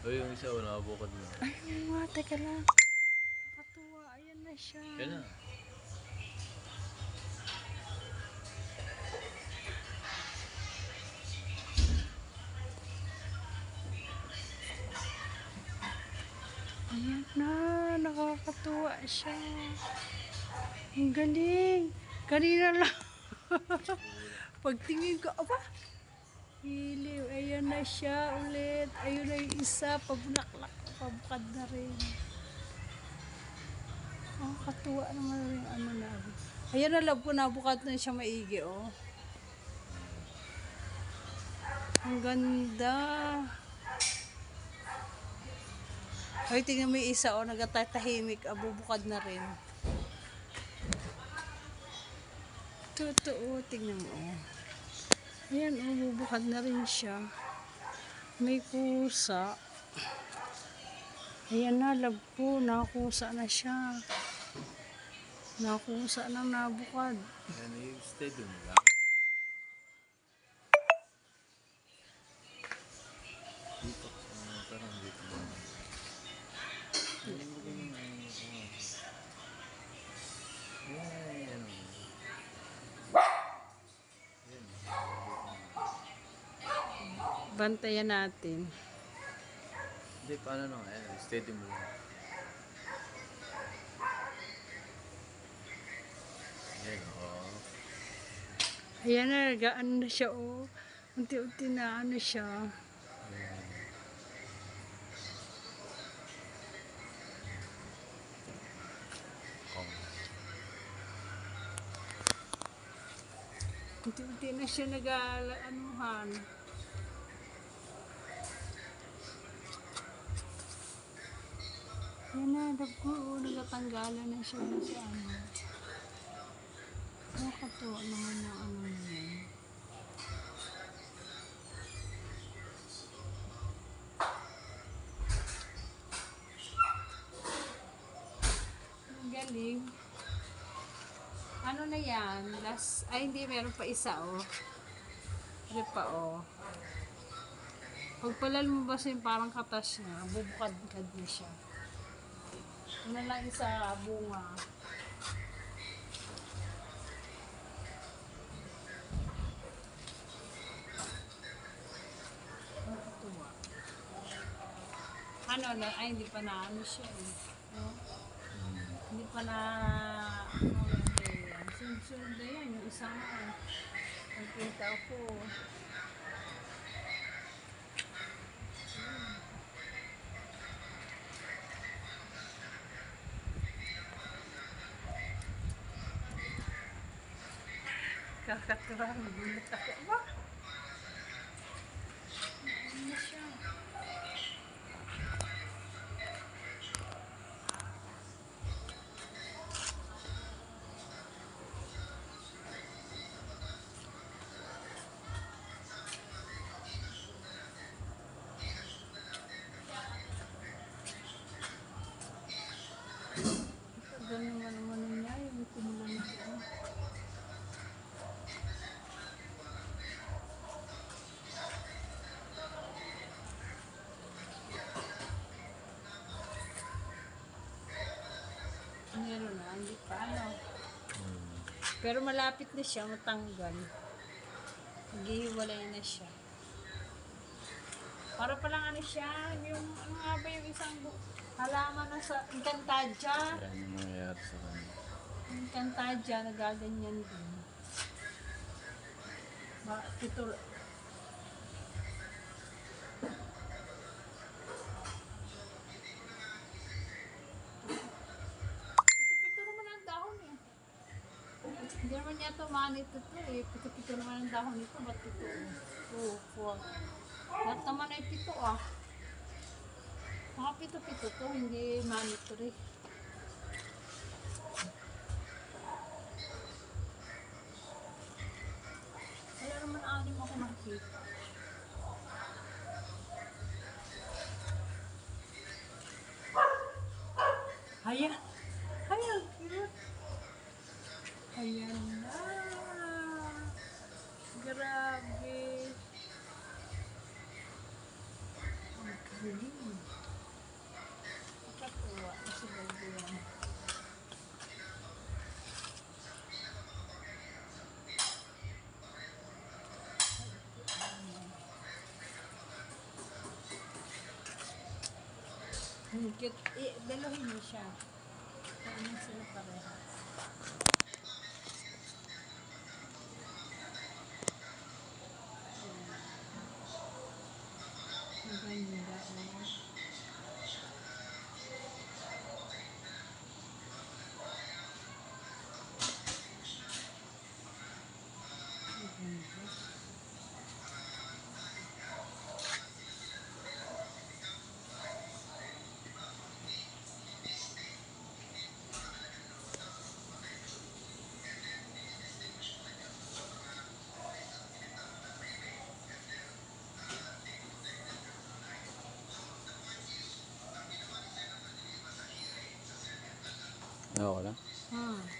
Uy, yung isa, wala bukod na. Ay, nga, teka lang. Katuwa, ayan na siya. Yan na. Ayan na, nakakatuwa siya. Ang galing. Kanina lang. Pagtingin ko, aba, hiliw. Ayan na siya ulit. Ayun na yung isa, pabulaklak, pabukad na rin. Oh, katuwa naman rin ano na. Ayan na, love ko, nabukat na siya maigi, oh. Ang ganda. Ay, tingnan mo yung isa, oh, nagatatahimik, abubukad na rin. Totoo, tingnan mo, oh. Ayan, oh, bubukad na rin siya. May kusa. Ayan na, love ko, nakusa na siya. Nakusa na nabukad. Yan yung steady mo lang. Bantayan natin. Hindi, paano no? Ayan, steady mo lang. Yan, oh. Ayan na, gaan na siya, oh. Unti-unti na ano siya. Unti-unti na siya nag-anuhan. Yan na, dagko, oh, nagatanggalan na siya na sa ano. Nakatuwa naman na ano. Ang galing. Ano na yan? Last, ay hindi, meron pa isa oh. Ano pa oh. Pag pala lumabas yung parang katas niya, bubukad-kad na siya. Ano lang isa bunga. Nakakatuwa. Ano na, ay hindi pa na ano siya eh. No? Hindi pa na ano yan. Sunod-sunod na yan, yung isang ano. Nakita ko. 啊，这可把我给乐惨了。Hindi pa ano. Pero malapit na siya matanggal. Maghihiwalay na siya. Para palang ano siya, yung ano nga ba yung isang bu- halaman na sa Encantadia. Yan yung nangyayari sa kanya. Encantadia, nagaganyan din. Ba, ito, naman ito manito to eh. Pito-pito naman ang dahon nito. Ba't ito? Oh, four. Lahat naman ay pito ah. Mga pito-pito to, hindi manito rin. Wala naman anim ako nakikita. Ayan. Ayan. Ayan na. Galing. Nakatuwa. Kasi bago yan. Ang cute. Eh, dalahin mo siya. Paano sila parehas? Oo lang. Hmm.